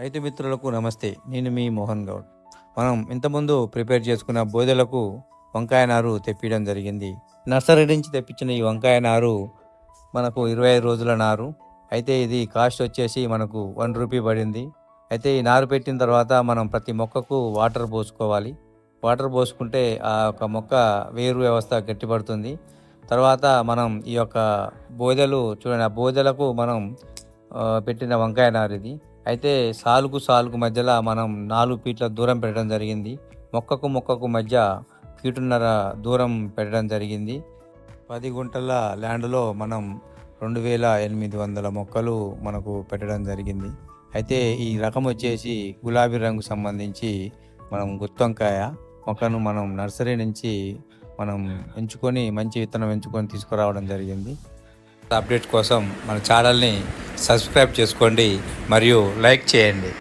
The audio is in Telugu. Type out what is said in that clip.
రైతు మిత్రులకు నమస్తే. నేను మీ మోహన్ గౌడ్. మనం ఇంతకుముందు ప్రిపేర్ చేసుకున్న బోదెలకు వంకాయ నారు తెప్పించడం జరిగింది. నర్సరీ నుంచి తెప్పించిన ఈ వంకాయ నారు మనకు ఇరవై ఐదు రోజుల నారు. అయితే ఇది కాస్ట్ వచ్చేసి మనకు వన్ రూపీ పడింది. అయితే ఈ నారు పెట్టిన తర్వాత మనం ప్రతి మొక్కకు వాటర్ పోసుకోవాలి. వాటర్ పోసుకుంటే ఆ యొక్క మొక్క వేరు వ్యవస్థ గట్టిపడుతుంది. తర్వాత మనం ఈ యొక్క బోదెలు చూడండి ఆ బోదెలకు మనం పెట్టిన వంకాయ నారు ఇది. అయితే సాలుకు సాలుకు మధ్యలో మనం నాలుగు ఫీట్ల దూరం పెట్టడం జరిగింది. మొక్కకు మొక్కకు మధ్య ఫీటున్నర దూరం పెట్టడం జరిగింది. పది గుంటల ల్యాండ్లో మనం రెండు వేల ఎనిమిది వందల మొక్కలు మనకు పెట్టడం జరిగింది. అయితే ఈ రకం వచ్చేసి గులాబీ రంగు సంబంధించి మనం గుత్తొంకాయ మొక్కను మనం నర్సరీ నుంచి మనం ఎంచుకొని మంచి విత్తనం ఎంచుకొని తీసుకురావడం జరిగింది. అప్డేట్ కోసం మన ఛానల్ని సబ్స్క్రైబ్ చేసుకోండి మరియు లైక్ చేయండి.